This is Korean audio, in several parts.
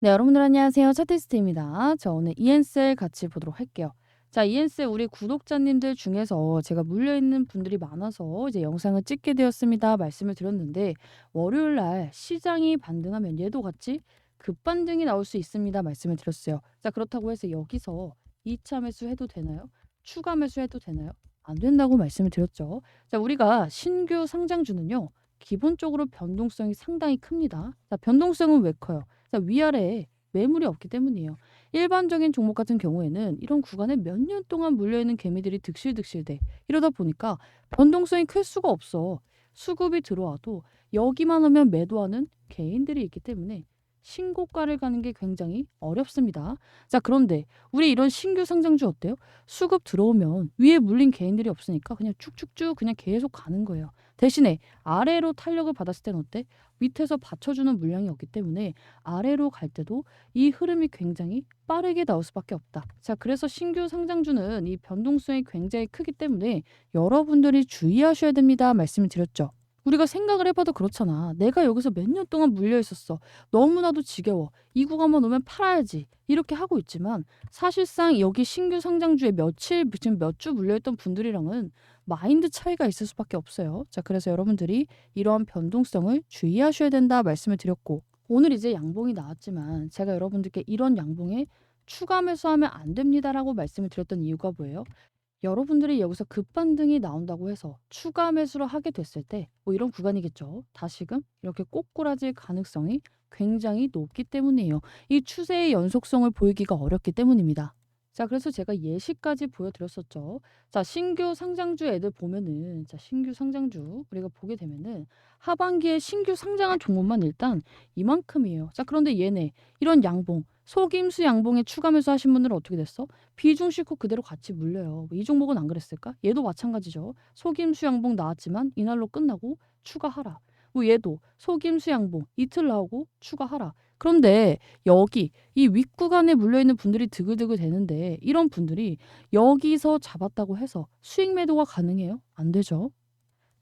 네, 여러분들 안녕하세요. 차테스트입니다. 자, 오늘 이엔셀 같이 보도록 할게요. 자, 이엔셀 우리 구독자님들 중에서 제가 물려있는 분들이 많아서 이제 영상을 찍게 되었습니다. 말씀을 드렸는데 월요일 날 시장이 반등하면 얘도 같이 급반등이 나올 수 있습니다. 말씀을 드렸어요. 자, 그렇다고 해서 여기서 2차 매수 해도 되나요? 추가 매수 해도 되나요? 안 된다고 말씀을 드렸죠. 자, 우리가 신규 상장주는요. 기본적으로 변동성이 상당히 큽니다. 자, 변동성은 왜 커요? 자, 위아래에 매물이 없기 때문이에요. 일반적인 종목 같은 경우에는 이런 구간에 몇 년 동안 물려있는 개미들이 득실득실 돼. 이러다 보니까 변동성이 클 수가 없어. 수급이 들어와도 여기만 오면 매도하는 개인들이 있기 때문에 신고가를 가는 게 굉장히 어렵습니다. 자, 그런데 우리 이런 신규 상장주 어때요? 수급 들어오면 위에 물린 개인들이 없으니까 그냥 쭉쭉쭉 그냥 계속 가는 거예요. 대신에 아래로 탄력을 받았을 때는 어때? 밑에서 받쳐주는 물량이 없기 때문에 아래로 갈 때도 이 흐름이 굉장히 빠르게 나올 수밖에 없다. 자, 그래서 신규 상장주는 이 변동성이 굉장히 크기 때문에 여러분들이 주의하셔야 됩니다. 말씀을 드렸죠. 우리가 생각을 해봐도 그렇잖아. 내가 여기서 몇 년 동안 물려 있었어. 너무나도 지겨워. 이 구간만 오면 팔아야지. 이렇게 하고 있지만 사실상 여기 신규 상장주에 며칠 지금 몇 주 물려있던 분들이랑은 마인드 차이가 있을 수밖에 없어요. 자, 그래서 여러분들이 이러한 변동성을 주의하셔야 된다 말씀을 드렸고 오늘 이제 양봉이 나왔지만 제가 여러분들께 이런 양봉에 추가 매수하면 안 됩니다라고 말씀을 드렸던 이유가 뭐예요? 여러분들이 여기서 급반등이 나온다고 해서 추가 매수를 하게 됐을 때 뭐 이런 구간이겠죠. 다시금 이렇게 꼬꾸라질 가능성이 굉장히 높기 때문이에요. 이 추세의 연속성을 보이기가 어렵기 때문입니다. 자, 그래서 제가 예시까지 보여드렸었죠. 자, 신규 상장주 애들 보면은, 자, 신규 상장주 우리가 보게 되면은 하반기에 신규 상장한 종목만 일단 이만큼이에요. 자, 그런데 얘네 이런 양봉, 속임수 양봉에 추가 매수 하신 분들은 어떻게 됐어? 비중 싣고 그대로 같이 물려요. 뭐이 종목은 안 그랬을까? 얘도 마찬가지죠. 속임수 양봉 나왔지만 이날로 끝나고 추가하라. 뭐 얘도 속임수 양봉 이틀 나오고 추가하라. 그런데 여기 이 윗구간에 물려있는 분들이 드글드글 되는데 이런 분들이 여기서 잡았다고 해서 수익 매도가 가능해요? 안 되죠.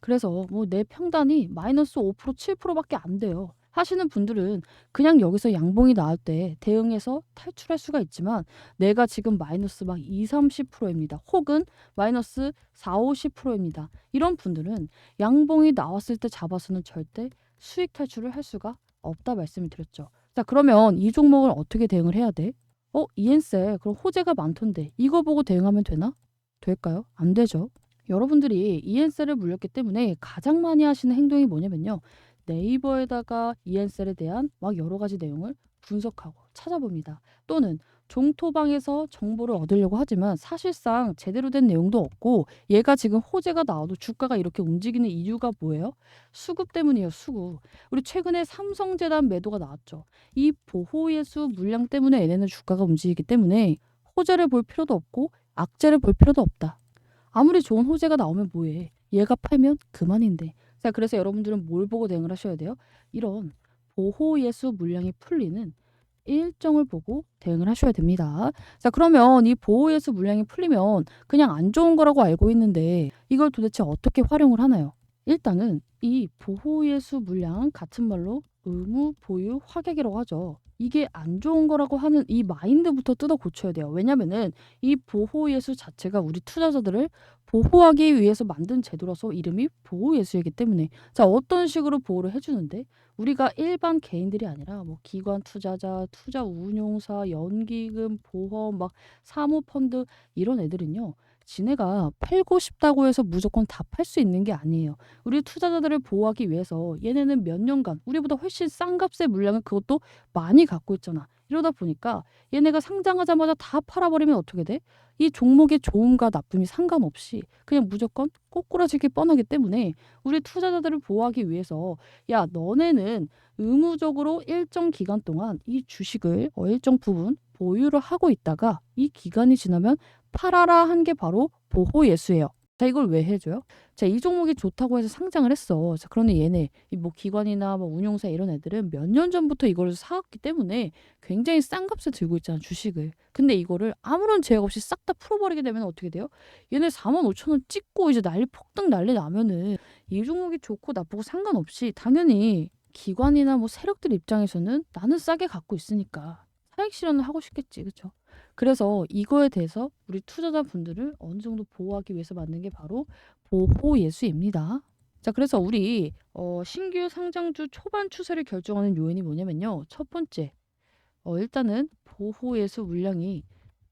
그래서 뭐 내 평단이 마이너스 5% 7%밖에 안 돼요. 하시는 분들은 그냥 여기서 양봉이 나올 때 대응해서 탈출할 수가 있지만 내가 지금 마이너스 막 2, 30%입니다. 혹은 마이너스 4, 50%입니다. 이런 분들은 양봉이 나왔을 때 잡아서는 절대 수익 탈출을 할 수가 없다 말씀을 드렸죠. 자, 그러면 이 종목을 어떻게 대응을 해야 돼? 어, 이엔셀 그럼 호재가 많던데 이거 보고 대응하면 되나? 될까요? 안 되죠. 여러분들이 이엔셀을 물렸기 때문에 가장 많이 하시는 행동이 뭐냐면요. 네이버에다가 이엔셀에 대한 막 여러 가지 내용을 분석하고 찾아봅니다. 또는 종토방에서 정보를 얻으려고 하지만 사실상 제대로 된 내용도 없고 얘가 지금 호재가 나와도 주가가 이렇게 움직이는 이유가 뭐예요? 수급 때문이에요. 수급. 우리 최근에 삼성재단 매도가 나왔죠. 이 보호예수 물량 때문에 얘네는 주가가 움직이기 때문에 호재를 볼 필요도 없고 악재를 볼 필요도 없다. 아무리 좋은 호재가 나오면 뭐해? 얘가 팔면 그만인데. 자, 그래서 여러분들은 뭘 보고 대응을 하셔야 돼요? 이런 보호 예수 물량이 풀리는 일정을 보고 대응을 하셔야 됩니다. 자, 그러면 이 보호예수 물량이 풀리면 그냥 안 좋은 거라고 알고 있는데 이걸 도대체 어떻게 활용을 하나요? 일단은 이 보호예수 물량 같은 말로 의무 보유 확액이라고 하죠. 이게 안 좋은 거라고 하는 이 마인드부터 뜯어 고쳐야 돼요. 왜냐면은 이 보호 예수 자체가 우리 투자자들을 보호하기 위해서 만든 제도라서 이름이 보호 예수이기 때문에 자 어떤 식으로 보호를 해 주는데 우리가 일반 개인들이 아니라 뭐 기관 투자자, 투자 운용사, 연기금, 보험, 막 사모 펀드 이런 애들은요. 지네가 팔고 싶다고 해서 무조건 다 팔 수 있는 게 아니에요. 우리 투자자들을 보호하기 위해서 얘네는 몇 년간 우리보다 훨씬 싼 값의 물량을 그것도 많이 갖고 있잖아. 이러다 보니까 얘네가 상장하자마자 다 팔아버리면 어떻게 돼? 이 종목의 좋음과 나쁨이 상관없이 그냥 무조건 꼬꾸라지기 뻔하기 때문에 우리 투자자들을 보호하기 위해서 야 너네는 의무적으로 일정 기간 동안 이 주식을 어, 일정 부분 보유를 하고 있다가 이 기간이 지나면 팔아라 한 게 바로 보호 예수예요. 자, 이걸 왜 해줘요? 자, 이 종목이 좋다고 해서 상장을 했어. 자, 그런데 얘네, 뭐 기관이나 뭐 운용사 이런 애들은 몇 년 전부터 이거를 사왔기 때문에 굉장히 싼 값에 들고 있잖아, 주식을. 근데 이거를 아무런 제약 없이 싹 다 풀어버리게 되면 어떻게 돼요? 얘네 4만 5천 원 찍고 이제 난리 폭등 난리 나면은 이 종목이 좋고 나쁘고 상관없이 당연히 기관이나 뭐 세력들 입장에서는 나는 싸게 갖고 있으니까 차익 실현을 하고 싶겠지. 그쵸? 그래서 이거에 대해서 우리 투자자분들을 어느 정도 보호하기 위해서 만든 게 바로 보호 예수입니다. 자, 그래서 우리 어, 신규 상장주 초반 추세를 결정하는 요인이 뭐냐면요. 첫 번째, 어, 일단은 보호 예수 물량이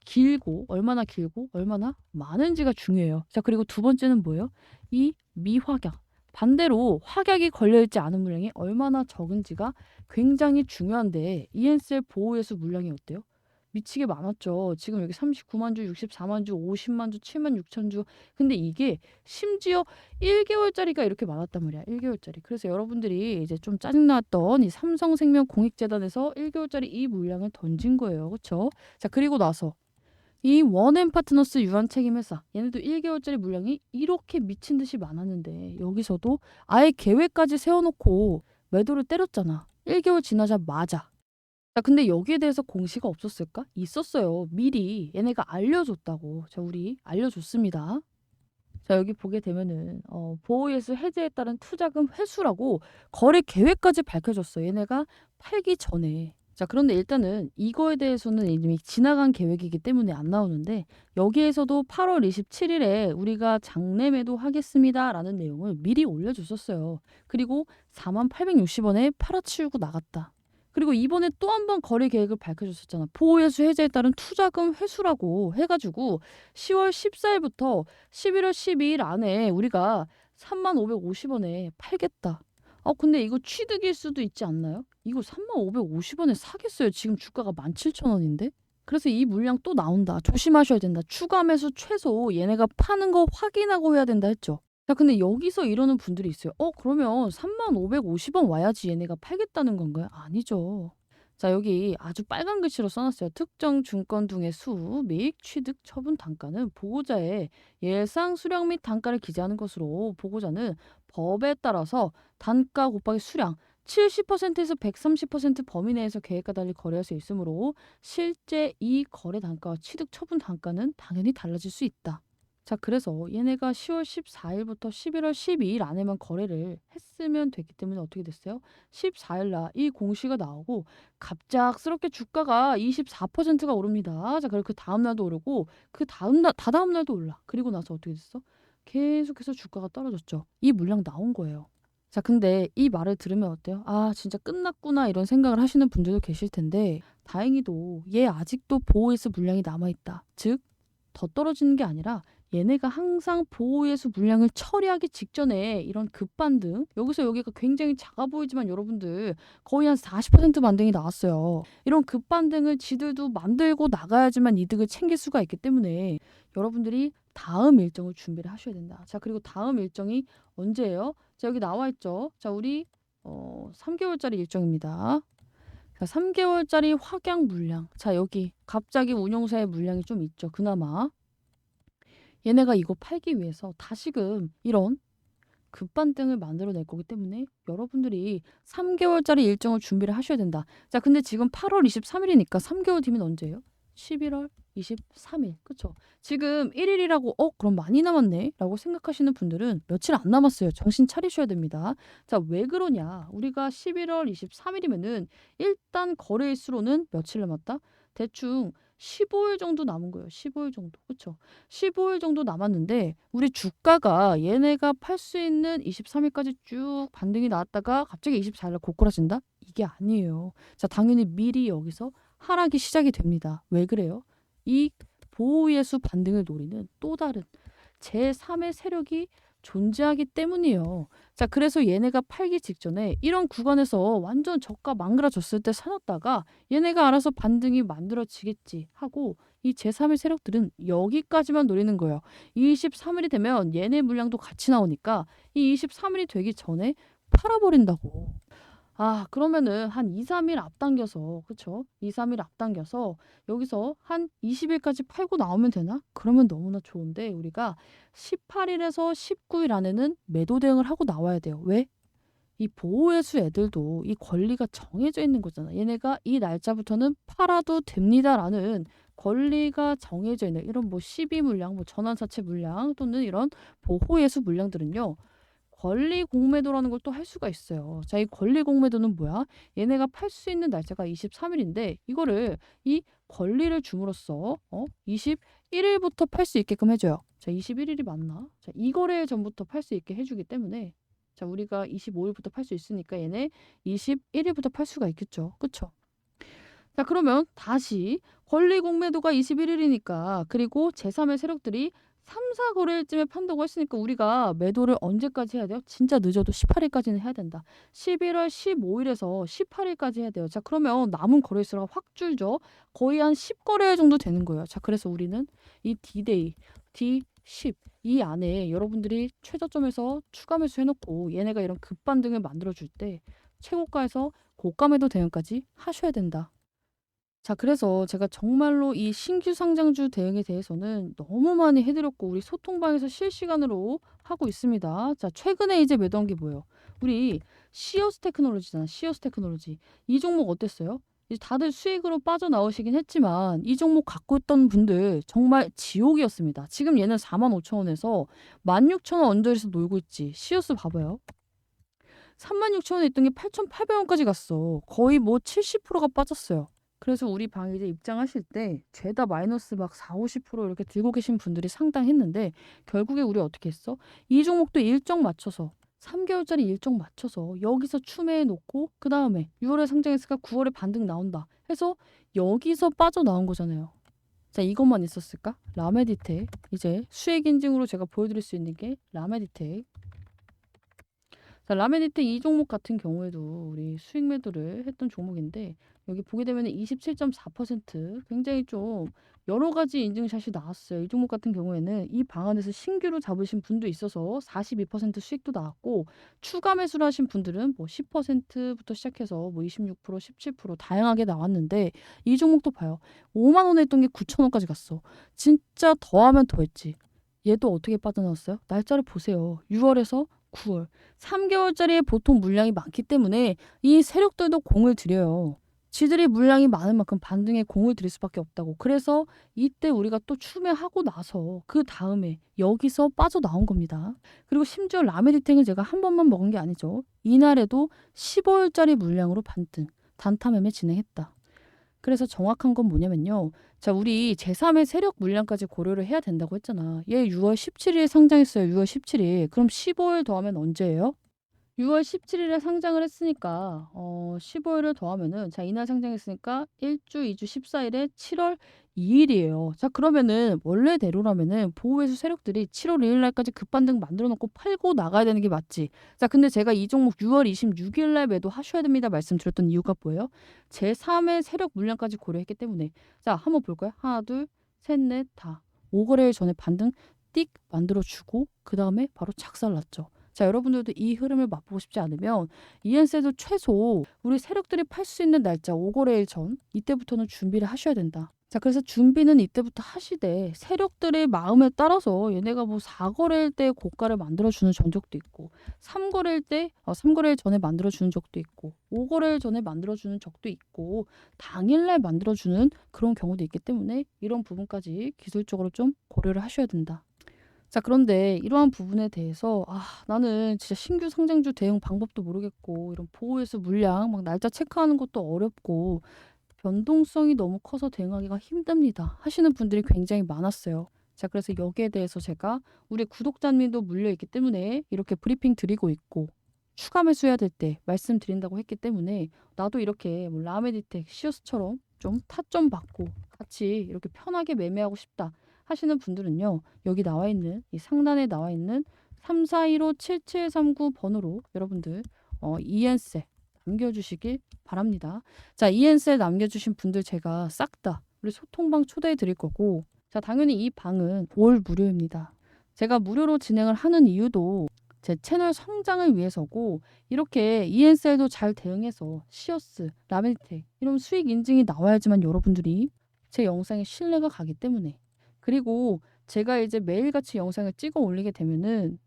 길고 얼마나 길고 얼마나 많은지가 중요해요. 자, 그리고 두 번째는 뭐예요? 이 미확약. 반대로 확약이 걸려있지 않은 물량이 얼마나 적은지가 굉장히 중요한데 ENCL 보호예수 물량이 어때요? 미치게 많았죠. 지금 여기 39만 주, 64만 주, 50만 주, 7만 6천 주. 근데 이게 심지어 1개월짜리가 이렇게 많았단 말이야. 1개월짜리. 그래서 여러분들이 이제 좀 짜증났던 이 삼성생명 공익재단에서 1개월짜리 이 물량을 던진 거예요. 그렇죠? 자, 그리고 나서 이 원앤 파트너스 유한 책임회사 얘네도 1개월짜리 물량이 이렇게 미친 듯이 많았는데 여기서도 아예 계획까지 세워놓고 매도를 때렸잖아. 1개월 지나자마자. 자, 근데 여기에 대해서 공시가 없었을까? 있었어요. 미리 얘네가 알려줬다고. 자, 우리 알려줬습니다. 자, 여기 보게 되면은 어, 보호예수 해제에 따른 투자금 회수라고 거래 계획까지 밝혀줬어. 얘네가 팔기 전에. 자, 그런데 일단은 이거에 대해서는 이미 지나간 계획이기 때문에 안 나오는데 여기에서도 8월 27일에 우리가 장내 매도 하겠습니다라는 내용을 미리 올려줬었어요. 그리고 4860원에 팔아치우고 나갔다. 그리고 이번에 또 한 번 거래 계획을 밝혀줬었잖아. 보호예수 해제에 따른 투자금 회수라고 해가지고 10월 14일부터 11월 12일 안에 우리가 3550원에 팔겠다. 아 근데 이거 취득일 수도 있지 않나요? 이거 3550원에 사겠어요. 지금 주가가 17,000원인데? 그래서 이 물량 또 나온다. 조심하셔야 된다. 추가 매수 최소 얘네가 파는 거 확인하고 해야 된다 했죠. 자, 근데 여기서 이러는 분들이 있어요. 어, 그러면 3550원 와야지 얘네가 팔겠다는 건가요? 아니죠. 자, 여기 아주 빨간 글씨로 써놨어요. 특정 증권 등의 수및 취득 처분 단가는 보고자의 예상 수량 및 단가를 기재하는 것으로 보고자는 법에 따라서 단가 곱하기 수량 70%에서 130% 범위 내에서 계획과 달리 거래할 수 있으므로 실제 이 거래 단가와 취득 처분 단가는 당연히 달라질 수 있다. 자, 그래서 얘네가 10월 14일부터 11월 12일 안에만 거래를 했으면 됐기 때문에 어떻게 됐어요? 14일 날 이 공시가 나오고 갑작스럽게 주가가 24%가 오릅니다. 자, 그리고 그 다음 날도 오르고 그 다음 날 다다음 날도 올라. 그리고 나서 어떻게 됐어? 계속해서 주가가 떨어졌죠. 이 물량 나온 거예요. 자, 근데 이 말을 들으면 어때요? 아, 진짜 끝났구나 이런 생각을 하시는 분들도 계실 텐데 다행히도 얘 아직도 보호예수 물량이 남아 있다. 즉, 더 떨어지는 게 아니라 얘네가 항상 보호예수 물량을 처리하기 직전에 이런 급반등 여기서 여기가 굉장히 작아 보이지만 여러분들 거의 한 40% 반등이 나왔어요. 이런 급반등을 지들도 만들고 나가야지만 이득을 챙길 수가 있기 때문에 여러분들이 다음 일정을 준비를 하셔야 된다. 자 그리고 다음 일정이 언제예요? 자 여기 나와 있죠. 자 우리 어, 3개월짜리 일정입니다. 자, 3개월짜리 확양 물량. 자, 여기 갑자기 운용사의 물량이 좀 있죠. 그나마. 얘네가 이거 팔기 위해서 다시금 이런 급반등을 만들어낼 거기 때문에 여러분들이 3개월짜리 일정을 준비를 하셔야 된다. 자, 근데 지금 8월 23일이니까 3개월 뒤면 언제예요? 11월 23일. 그쵸? 지금 1일이라고, 어, 그럼 많이 남았네? 라고 생각하시는 분들은 며칠 안 남았어요. 정신 차리셔야 됩니다. 자, 왜 그러냐? 우리가 11월 23일이면은 일단 거래일수로는 며칠 남았다? 대충 15일 정도 남은 거예요. 15일 정도. 그쵸? 15일 정도 남았는데 우리 주가가 얘네가 팔 수 있는 23일까지 쭉 반등이 나왔다가 갑자기 24일날 고꾸라진다? 이게 아니에요. 자, 당연히 미리 여기서 하락이 시작이 됩니다. 왜 그래요? 이 보호예수 반등을 노리는 또 다른 제3의 세력이 존재하기 때문이에요. 자, 그래서 얘네가 팔기 직전에 이런 구간에서 완전 저가 망그라졌을 때 사놨다가 얘네가 알아서 반등이 만들어지겠지 하고 이 제3의 세력들은 여기까지만 노리는 거예요. 23일이 되면 얘네 물량도 같이 나오니까 이 23일이 되기 전에 팔아버린다고. 아, 그러면은 한 2, 3일 앞당겨서, 그쵸? 2, 3일 앞당겨서 여기서 한 20일까지 팔고 나오면 되나? 그러면 너무나 좋은데 우리가 18일에서 19일 안에는 매도 대응을 하고 나와야 돼요. 왜? 이 보호예수 애들도 이 권리가 정해져 있는 거잖아. 얘네가 이 날짜부터는 팔아도 됩니다라는 권리가 정해져 있는 이런 뭐12 물량, 뭐 전환사채 물량 또는 이런 보호예수 물량들은요. 권리 공매도라는 걸 또 할 수가 있어요. 자, 이 권리 공매도는 뭐야? 얘네가 팔 수 있는 날짜가 23일인데 이거를 이 권리를 줌으로써 어? 21일부터 팔 수 있게끔 해줘요. 자, 21일이 맞나? 자, 이 거래 전부터 팔 수 있게 해주기 때문에 자, 우리가 25일부터 팔 수 있으니까 얘네 21일부터 팔 수가 있겠죠. 그쵸? 자, 그러면 다시 권리 공매도가 21일이니까 그리고 제3의 세력들이 3, 4거래일쯤에 판다고 했으니까 우리가 매도를 언제까지 해야 돼요? 진짜 늦어도 18일까지는 해야 된다. 11월 15일에서 18일까지 해야 돼요. 자, 그러면 남은 거래 수가 확 줄죠. 거의 한 10거래 정도 되는 거예요. 자, 그래서 우리는 이 D-Day, D10 이 안에 여러분들이 최저점에서 추가 매수 해놓고 얘네가 이런 급반등을 만들어줄 때 최고가에서 고가 매도 대응까지 하셔야 된다. 자, 그래서 제가 정말로 이 신규 상장주 대응에 대해서는 너무 많이 해드렸고, 우리 소통방에서 실시간으로 하고 있습니다. 자, 최근에 이제 매도한 게 뭐예요? 우리 시어스 테크놀로지잖아. 시어스 테크놀로지. 이 종목 어땠어요? 이제 다들 수익으로 빠져나오시긴 했지만, 이 종목 갖고 있던 분들 정말 지옥이었습니다. 지금 얘는 45,000원에서 16,000원 언저리에서 놀고 있지. 시어스 봐봐요. 36,000원에 있던 게 8,800원까지 갔어. 거의 뭐 70%가 빠졌어요. 그래서 우리 방에 이제 입장하실 때 죄다 마이너스 막 4, 50% 이렇게 들고 계신 분들이 상당했는데 결국에 우리 어떻게 했어? 이 종목도 일정 맞춰서 3개월짜리 일정 맞춰서 여기서 추매해 놓고 그 다음에 6월에 상장했으니까 9월에 반등 나온다 해서 여기서 빠져나온 거잖아요. 자 이것만 있었을까? 라메디텍 이제 수익 인증으로 제가 보여드릴 수 있는 게 라메디텍 자, 라메디텍 이 종목 같은 경우에도 우리 수익 매도를 했던 종목인데 여기 보게 되면 27.4% 굉장히 좀 여러 가지 인증샷이 나왔어요. 이 종목 같은 경우에는 이 방안에서 신규로 잡으신 분도 있어서 42% 수익도 나왔고 추가 매수를 하신 분들은 뭐 10%부터 시작해서 뭐 26%, 17% 다양하게 나왔는데 이 종목도 봐요. 5만 원에 했던 게 9천 원까지 갔어. 진짜 더하면 더했지. 얘도 어떻게 빠져나왔어요? 날짜를 보세요. 6월에서 9월. 3개월짜리에 보통 물량이 많기 때문에 이 세력들도 공을 들여요. 지들이 물량이 많은 만큼 반등에 공을 들일 수밖에 없다고. 그래서 이때 우리가 또 추매하고 나서 그 다음에 여기서 빠져나온 겁니다. 그리고 심지어 라메디탱은 제가 한 번만 먹은 게 아니죠. 이날에도 15일짜리 물량으로 반등, 단타 매매 진행했다. 그래서 정확한 건 뭐냐면요. 자, 우리 제3의 세력 물량까지 고려를 해야 된다고 했잖아. 얘 6월 17일에 상장했어요. 6월 17일. 그럼 15일 더하면 언제예요? 6월 17일에 상장을 했으니까 어 15일을 더하면은 자 이날 상장했으니까 1주, 2주, 14일에 7월 2일이에요. 자 그러면은 원래대로라면은 보호회수 세력들이 7월 2일 날까지 급반등 만들어 놓고 팔고 나가야 되는 게 맞지. 자 근데 제가 이 종목 6월 26일 날 매도 하셔야 됩니다 말씀드렸던 이유가 뭐예요? 제3의 세력 물량까지 고려했기 때문에 자 한번 볼까요? 하나, 둘, 셋, 넷, 다. 5거래일 전에 반등 띡 만들어 주고 그 다음에 바로 착살났죠. 자, 여러분들도 이 흐름을 맛보고 싶지 않으면 이엔세도 최소 우리 세력들이 팔 수 있는 날짜 5거래일 전 이때부터는 준비를 하셔야 된다. 자, 그래서 준비는 이때부터 하시되 세력들의 마음에 따라서 얘네가 뭐 4거래일 때 고가를 만들어주는 전적도 있고 3거래일 때 어, 3거래일 전에 만들어주는 적도 있고 5거래일 전에 만들어주는 적도 있고 당일날 만들어주는 그런 경우도 있기 때문에 이런 부분까지 기술적으로 좀 고려를 하셔야 된다. 자, 그런데 이러한 부분에 대해서 아, 나는 진짜 신규 상장주 대응 방법도 모르겠고 이런 보호회수 물량 막 날짜 체크하는 것도 어렵고 변동성이 너무 커서 대응하기가 힘듭니다. 하시는 분들이 굉장히 많았어요. 자, 그래서 여기에 대해서 제가 우리 구독자님도 물려 있기 때문에 이렇게 브리핑 드리고 있고 추가 매수해야 될 때 말씀드린다고 했기 때문에 나도 이렇게 뭐 라메디텍, 시어스처럼 좀 타점 받고 같이 이렇게 편하게 매매하고 싶다. 하시는 분들은요. 여기 나와 있는 이 상단에 나와 있는 3415-7739 번호로 여러분들 어, 이엔셀 남겨주시길 바랍니다. 자, 이엔셀 남겨주신 분들 제가 싹 다 우리 소통방 초대해 드릴 거고 자, 당연히 이 방은 올 무료입니다. 제가 무료로 진행을 하는 이유도 제 채널 성장을 위해서고 이렇게 이엔셀도 잘 대응해서 시어스, 라멘텍 이런 수익 인증이 나와야지만 여러분들이 제 영상에 신뢰가 가기 때문에 그리고 제가 이제 매일같이 영상을 찍어 올리게 되면은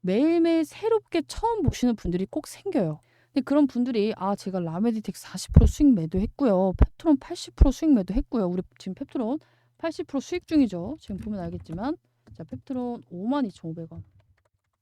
매일매일 새롭게 처음 보시는 분들이 꼭 생겨요. 근데 그런 분들이 아 제가 라메디텍 40% 수익 매도했고요. 펩트론 80% 수익 매도했고요. 우리 지금 펩트론 80% 수익 중이죠. 지금 보면 알겠지만 자 펩트론 52,500원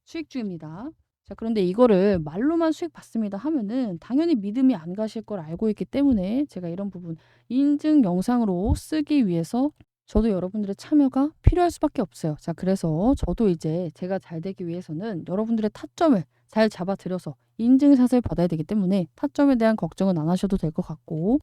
수익 중입니다. 자자 그런데 이거를 말로만 수익 받습니다 하면은 당연히 믿음이 안 가실 걸 알고 있기 때문에 제가 이런 부분 인증 영상으로 쓰기 위해서 저도 여러분들의 참여가 필요할 수밖에 없어요. 자 그래서 저도 이제 제가 잘 되기 위해서는 여러분들의 타점을 잘 잡아들여서 인증샷을 받아야 되기 때문에 타점에 대한 걱정은 안 하셔도 될 것 같고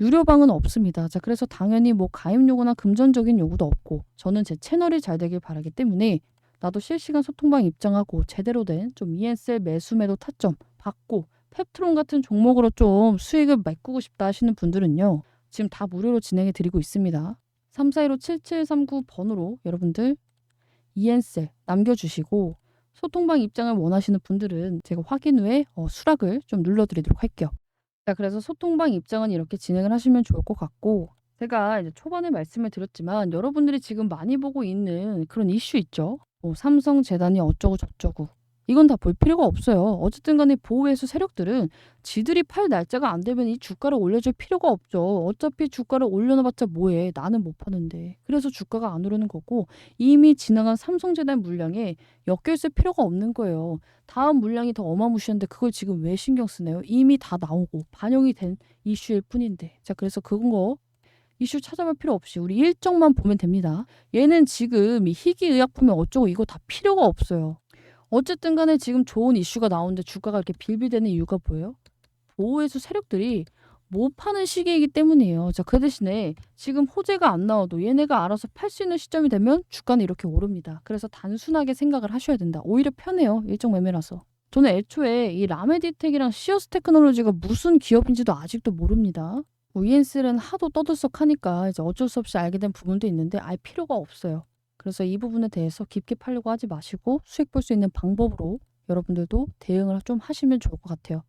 유료방은 없습니다. 자 그래서 당연히 뭐 가입 요구나 금전적인 요구도 없고 저는 제 채널이 잘 되길 바라기 때문에 나도 실시간 소통방 입장하고 제대로 된 좀 ENSL 매수 매도 타점 받고 펩트론 같은 종목으로 좀 수익을 메꾸고 싶다 하시는 분들은요. 지금 다 무료로 진행해 드리고 있습니다. 3415-7739 번호로 여러분들 ENSL 남겨주시고 소통방 입장을 원하시는 분들은 제가 확인 후에 어, 수락을 좀 눌러드리도록 할게요. 자, 그래서 소통방 입장은 이렇게 진행을 하시면 좋을 것 같고 제가 이제 초반에 말씀을 드렸지만 여러분들이 지금 많이 보고 있는 그런 이슈 있죠. 뭐 삼성 재단이 어쩌고 저쩌고 이건 다 볼 필요가 없어요. 어쨌든 간에 보호회수 세력들은 지들이 팔 날짜가 안 되면 이 주가를 올려줄 필요가 없죠. 어차피 주가를 올려놔봤자 뭐해. 나는 못 파는데. 그래서 주가가 안 오르는 거고 이미 지나간 삼성재단 물량에 엮여있을 필요가 없는 거예요. 다음 물량이 더 어마무시한데 그걸 지금 왜 신경 쓰나요? 이미 다 나오고 반영이 된 이슈일 뿐인데. 자 그래서 그건 거 이슈 찾아볼 필요 없이 우리 일정만 보면 됩니다. 얘는 지금 이 희귀의약품이 어쩌고 이거 다 필요가 없어요. 어쨌든 간에 지금 좋은 이슈가 나오는데 주가가 이렇게 빌빌대는 이유가 뭐예요? 보호회수 세력들이 못 파는 시기이기 때문이에요. 자, 그 대신에 지금 호재가 안 나와도 얘네가 알아서 팔 수 있는 시점이 되면 주가는 이렇게 오릅니다. 그래서 단순하게 생각을 하셔야 된다. 오히려 편해요. 일정 매매라서. 저는 애초에 이 라메디텍이랑 시어스 테크놀로지가 무슨 기업인지도 아직도 모릅니다. 뭐 ENS는 하도 떠들썩하니까 이제 어쩔 수 없이 알게 된 부분도 있는데 알 필요가 없어요. 그래서 이 부분에 대해서 깊게 팔려고 하지 마시고 수익 볼 수 있는 방법으로 여러분들도 대응을 좀 하시면 좋을 것 같아요.